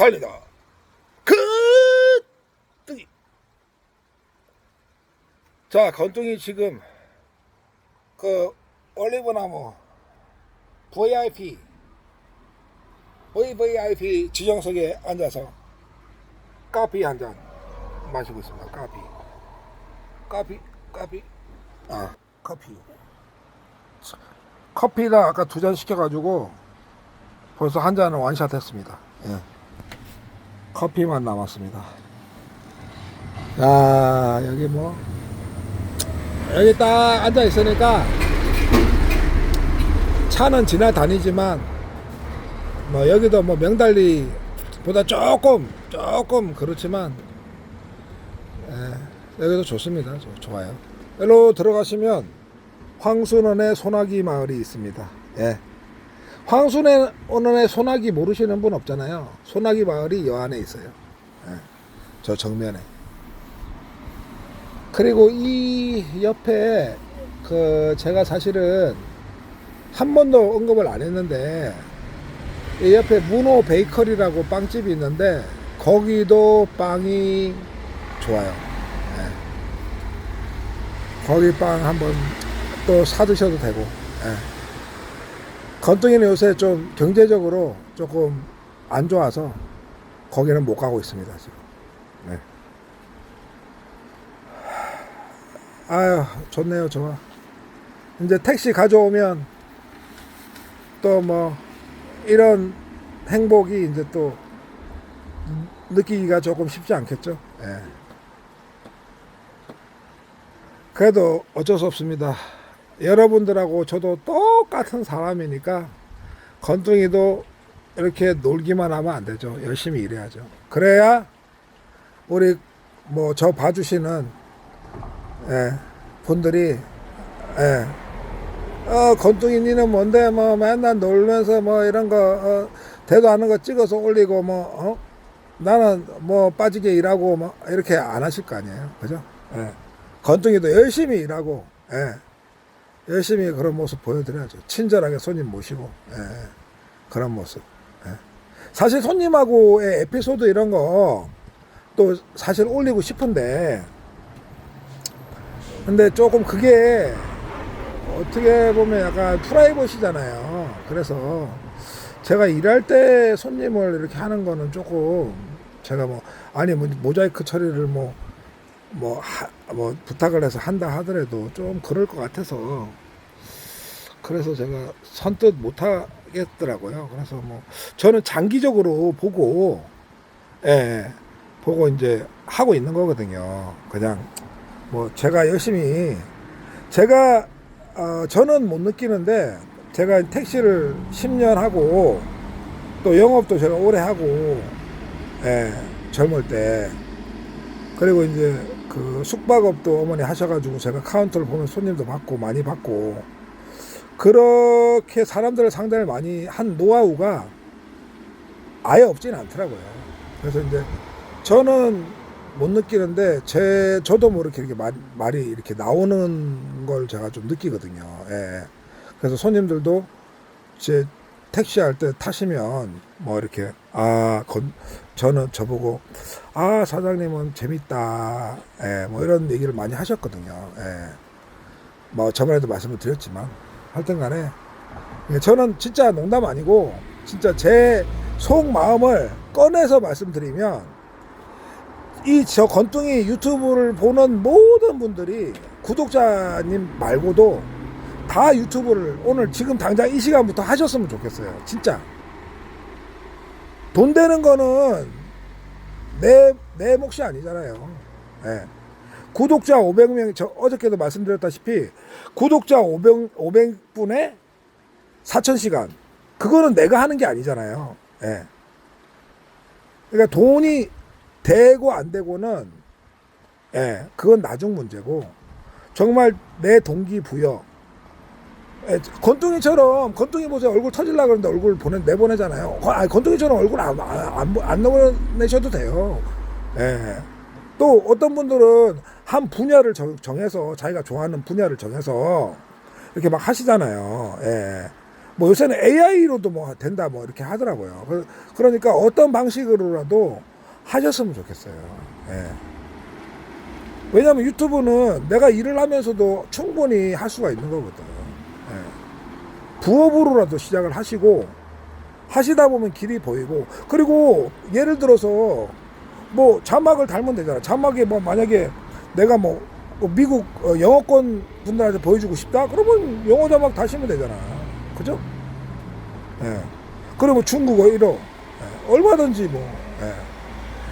달리다. 그 뜨기. 자 건뚱이 지금 그 올리브나무 VIP VVIP 지정석에 앉아서 커피 한 잔 마시고 있습니다. 커피. 커피 커피. 아 커피. 커피를 아까 두 잔 시켜가지고 벌써 한 잔은 완샷 했습니다. 예. 커피만 남았습니다. 자, 여기 뭐, 여기 딱 앉아 있으니까 차는 지나다니지만 뭐 여기도 뭐 명달리 보다 조금, 조금 그렇지만 예, 여기도 좋습니다. 조- 좋아요. 여기로 들어가시면 황순원의 소나기 마을이 있습니다. 예. 황순원의 소나기 모르시는 분 없잖아요. 소나기 마을이 여 안에 있어요. 예. 저 정면에. 그리고 이 옆에 그 제가 사실은 한 번도 언급을 안 했는데 이 옆에 문호 베이커리라고 빵집이 있는데 거기도 빵이 좋아요. 예. 거기 빵 한번 또 사드셔도 되고. 예. 건뚱이는 요새 좀 경제적으로 조금 안 좋아서 거기는 못 가고 있습니다 지금. 네. 아유 좋네요 좋아. 이제 택시 가져오면 또 뭐 이런 행복이 이제 또 느끼기가 조금 쉽지 않겠죠. 예. 그래도 어쩔 수 없습니다. 여러분들하고 저도 똑같은 사람이니까 건둥이도 이렇게 놀기만 하면 안 되죠. 열심히 일해야죠. 그래야 우리 뭐 저 봐주시는 예, 분들이 예, 어 건둥이 니는 뭔데 뭐 맨날 놀면서 뭐 이런 거 어, 대도 않는 거 찍어서 올리고 뭐 어? 나는 뭐 빠지게 일하고 뭐 이렇게 안 하실 거 아니에요, 그죠? 예. 건둥이도 열심히 일하고 예. 열심히 그런 모습 보여드려야죠. 친절하게 손님 모시고 예, 그런 모습. 예. 사실 손님하고의 에피소드 이런 거 또 사실 올리고 싶은데 근데 조금 그게 어떻게 보면 약간 프라이버시잖아요. 그래서 제가 일할 때 손님을 이렇게 하는 거는 조금 제가 뭐 아니 뭐 모자이크 처리를 뭐 뭐, 하, 뭐, 부탁을 해서 한다 하더라도 좀 그럴 것 같아서, 그래서 제가 선뜻 못 하겠더라고요. 그래서 뭐, 저는 장기적으로 보고, 예, 보고 이제 하고 있는 거거든요. 그냥, 뭐, 제가 열심히, 제가, 어, 저는 못 느끼는데, 제가 택시를 10년 하고, 또 영업도 제가 오래 하고, 예, 젊을 때, 그리고 이제 그 숙박업도 어머니 하셔가지고 제가 카운터를 보면 손님도 받고 많이 받고 그렇게 사람들을 상대를 많이 한 노하우가 아예 없지는 않더라고요. 그래서 이제 저는 못 느끼는데 제 저도 모르게 이렇게 말, 말이 이렇게 나오는 걸 제가 좀 느끼거든요. 예. 그래서 손님들도 제 택시 할 때 타시면 뭐 이렇게 아 건, 저는 저보고 아 사장님은 재밌다 예, 뭐 이런 얘기를 많이 하셨거든요 예. 뭐 저번에도 말씀을 드렸지만 하여튼간에 예, 저는 진짜 농담 아니고 진짜 제 속 마음을 꺼내서 말씀드리면 이 저 건뚱이 유튜브를 보는 모든 분들이 구독자님 말고도 다 유튜브를 오늘 지금 당장 이 시간부터 하셨으면 좋겠어요. 진짜. 돈 되는 거는 내, 내 몫이 아니잖아요. 예. 구독자 500명, 저 어저께도 말씀드렸다시피 구독자 500, 500분에 4,000시간. 그거는 내가 하는 게 아니잖아요. 예. 그러니까 돈이 되고 안 되고는 예, 그건 나중 문제고 정말 내 동기부여 예, 건뚱이처럼 건뚱이 보세요 얼굴 터질라 그러는데 얼굴 보내 내보내잖아요. 거- 아니, 건뚱이처럼 얼굴 안, 안, 안 내보내셔도 돼요. 예. 또 어떤 분들은 한 분야를 정, 정해서 자기가 좋아하는 분야를 정해서 이렇게 막 하시잖아요. 예. 뭐 요새는 AI로도 뭐 된다 뭐 이렇게 하더라고요. 그- 그러니까 어떤 방식으로라도 하셨으면 좋겠어요. 예. 왜냐면 유튜브는 내가 일을 하면서도 충분히 할 수가 있는 거거든. 예. 부업으로라도 시작을 하시고 하시다 보면 길이 보이고 그리고 예를 들어서 뭐 자막을 달면 되잖아. 자막에 뭐 만약에 내가 뭐 미국 어, 영어권 분들한테 보여주고 싶다? 그러면 영어 자막 다시면 되잖아. 그죠? 예. 그리고 중국어 1호. 예. 얼마든지 뭐. 예.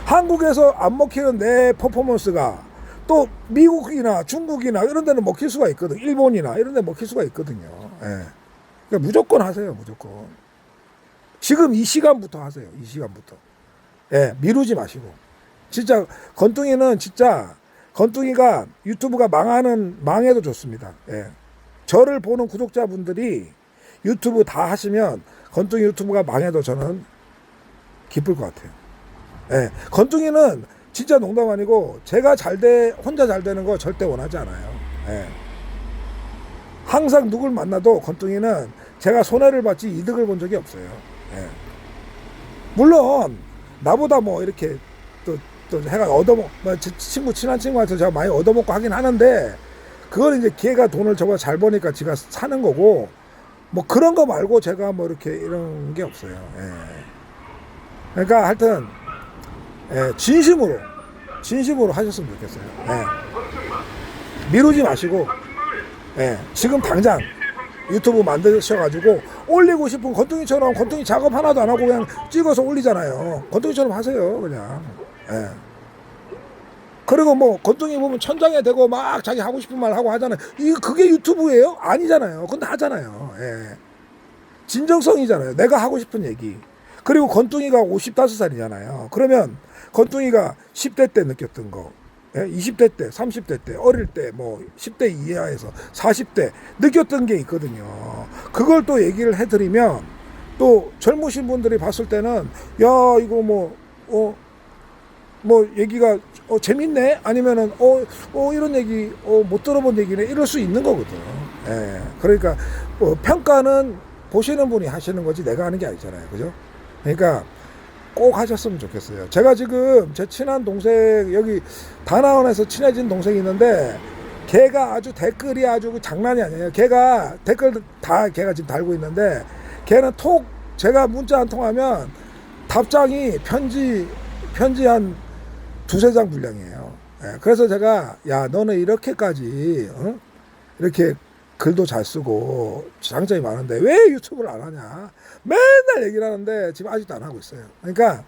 한국에서 안 먹히는 내 퍼포먼스가 또 미국이나 중국이나 이런 데는 먹힐 수가 있거든. 일본이나 이런 데 먹힐 수가 있거든요. 예. 그러니까 무조건 하세요. 무조건. 지금 이 시간부터 하세요. 이 시간부터. 예, 미루지 마시고. 진짜 건뚱이는 진짜 건뚱이가 유튜브가 망하는 망해도 좋습니다. 예. 저를 보는 구독자분들이 유튜브 다 하시면 건뚱이 유튜브가 망해도 저는 기쁠 것 같아요. 예. 건뚱이는 진짜 농담 아니고 제가 잘 돼, 혼자 잘 되는 거 절대 원하지 않아요. 예. 항상 누굴 만나도 건뚱이는 제가 손해를 받지 이득을 본 적이 없어요. 예. 물론 나보다 뭐 이렇게 또, 또 해가 얻어먹, 뭐제 친구, 친한 친구한테 제가 많이 얻어먹고 하긴 하는데 그걸 이제 걔가 돈을 저보다 잘 버니까 지가 사는 거고 뭐 그런 거 말고 제가 뭐 이렇게 이런 게 없어요. 예. 그러니까 하여튼 예, 진심으로 진심으로 하셨으면 좋겠어요. 예. 미루지 마시고 예, 지금 당장 유튜브 만드셔가지고 올리고 싶은 건둥이처럼 건둥이 작업 하나도 안 하고 그냥 찍어서 올리잖아요. 건둥이처럼 하세요, 그냥. 예. 그리고 뭐 건둥이 보면 천장에 대고 막 자기 하고 싶은 말 하고 하잖아요. 이거 그게 유튜브예요? 아니잖아요. 다 하잖아요. 예. 진정성이잖아요. 내가 하고 싶은 얘기. 그리고 건둥이가 55살이잖아요. 그러면 건둥이가 10대 때 느꼈던 거, 예? 20대 때, 30대 때, 어릴 때, 뭐 10대 이하에서 40대 느꼈던 게 있거든요. 그걸 또 얘기를 해드리면 또 젊으신 분들이 봤을 때는 야 이거 뭐 어. 뭐 얘기가 어, 재밌네 아니면은 어, 어 이런 얘기 어, 못 들어본 얘기네 이럴 수 있는 거거든. 예. 그러니까 어, 평가는 보시는 분이 하시는 거지 내가 하는 게 아니잖아요. 그죠? 그러니까 꼭 하셨으면 좋겠어요. 제가 지금 제 친한 동생 여기 다나원에서 친해진 동생이 있는데 걔가 아주 댓글이 아주 그 장난이 아니에요. 걔가 댓글 다 걔가 지금 달고 있는데 걔는 톡 제가 문자 한 통하면 답장이 편지 편지 한 두세 장 분량이에요. 예, 그래서 제가 야 너는 이렇게까지 어? 이렇게 글도 잘 쓰고 장점이 많은데 왜 유튜브를 안 하냐 맨날 얘기를 하는데 지금 아직도 안 하고 있어요. 그러니까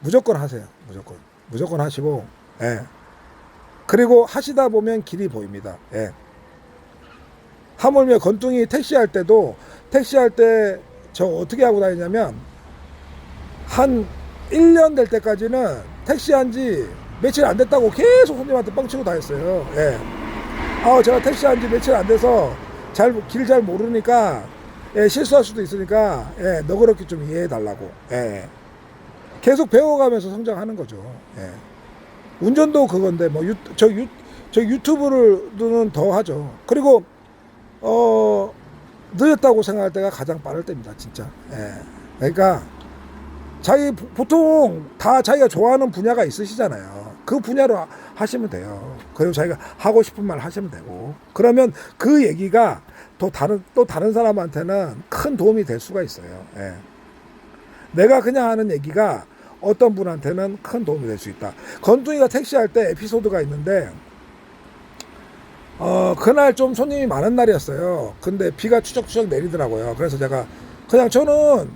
무조건 하세요. 무조건 무조건 하시고 예. 그리고 하시다 보면 길이 보입니다. 예. 하물며 건뚱이 택시 할 때도 택시 할 때 저 어떻게 하고 다니냐면 한 1년 될 때까지는 택시 한 지 며칠 안 됐다고 계속 손님한테 뻥치고 다녔어요. 예. 아, 제가 택시 한 지 며칠 안 돼서 잘, 길 잘 모르니까, 예, 실수할 수도 있으니까, 예, 너그럽게 좀 이해해 달라고. 예. 계속 배워가면서 성장하는 거죠. 예. 운전도 그건데, 뭐, 유, 저, 유, 저 유튜브를는 더 하죠. 그리고, 어, 늦었다고 생각할 때가 가장 빠를 때입니다, 진짜. 예. 그러니까, 자기 보- 보통 다 자기가 좋아하는 분야가 있으시잖아요. 그 분야로 하- 하시면 돼요. 그리고 자기가 하고 싶은 말 하시면 되고. 그러면 그 얘기가 또 다른 또 다른 사람한테는 큰 도움이 될 수가 있어요. 예. 내가 그냥 하는 얘기가 어떤 분한테는 큰 도움이 될 수 있다. 건둥이가 택시할 때 에피소드가 있는데 어, 그날 좀 손님이 많은 날이었어요. 근데 비가 추적추적 내리더라고요. 그래서 제가 그냥 저는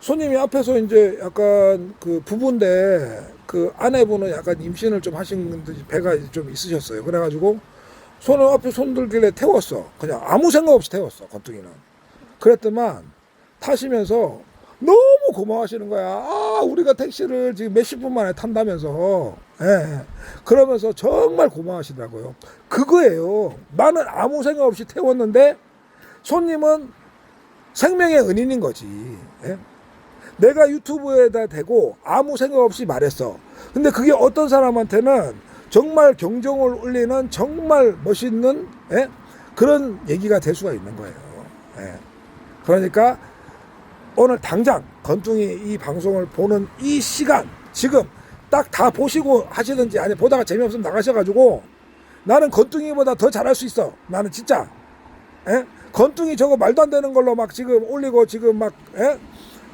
손님이 앞에서 이제 약간 그 부부인데 그 아내분은 약간 임신을 좀 하신 듯이 배가 좀 있으셨어요. 그래가지고 손을 앞에 손 들길래 태웠어. 그냥 아무 생각 없이 태웠어. 건뚱이는. 그랬더만 타시면서 너무 고마워하시는 거야. 아, 우리가 택시를 지금 몇십 분 만에 탄다면서. 예. 예. 그러면서 정말 고마워하시더라고요. 그거예요. 나는 아무 생각 없이 태웠는데 손님은 생명의 은인인 거지. 예? 내가 유튜브에다 대고 아무 생각 없이 말했어. 근데 그게 어떤 사람한테는 정말 경종을 울리는 정말 멋있는 예? 그런 얘기가 될 수가 있는 거예요. 예. 그러니까 오늘 당장 건뚱이 이 방송을 보는 이 시간 지금 딱 다 보시고 하시든지 아니 보다가 재미없으면 나가셔가지고 나는 건뚱이보다 더 잘할 수 있어 나는 진짜 에? 건뚱이 저거 말도 안 되는 걸로 막 지금 올리고 지금 막 에?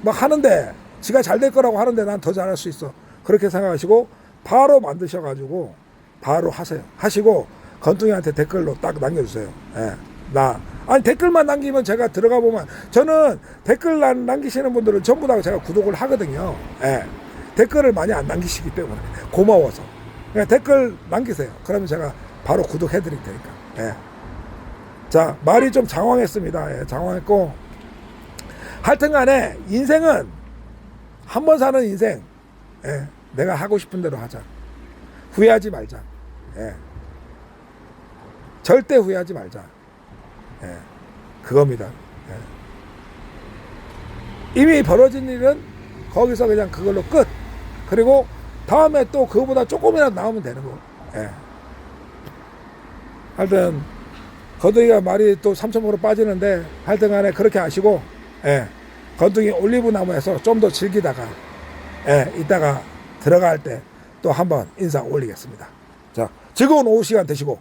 막 하는데 지가 잘 될 거라고 하는데 난 더 잘할 수 있어 그렇게 생각하시고 바로 만드셔가지고 바로 하세요. 하시고 건뚱이한테 댓글로 딱 남겨주세요. 예. 나. 아니 댓글만 남기면 제가 들어가 보면 저는 댓글 남- 남기시는 분들은 전부 다 제가 구독을 하거든요. 예. 댓글을 많이 안 남기시기 때문에 고마워서. 그냥 댓글 남기세요. 그러면 제가 바로 구독해 드릴 테니까. 예. 자 말이 좀 장황했습니다. 예, 장황했고. 하여튼간에 인생은 한 번 사는 인생. 예, 내가 하고 싶은 대로 하자 후회하지 말자 예. 절대 후회하지 말자 예, 그겁니다 예. 이미 벌어진 일은 거기서 그냥 그걸로 끝 그리고 다음에 또 그거보다 조금이라도 나오면 되는 거 예. 하여튼 건둥이가 말이 또 삼천으로 빠지는데 하여튼 간에 그렇게 하시고 예. 건둥이 올리브 나무에서 좀 더 즐기다가 예, 이따가 들어갈 때 또 한번 인사 올리겠습니다. 자, 즐거운 오후 시간 되시고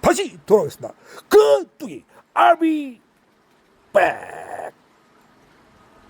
다시 돌아오겠습니다. 건둥이 I'll be.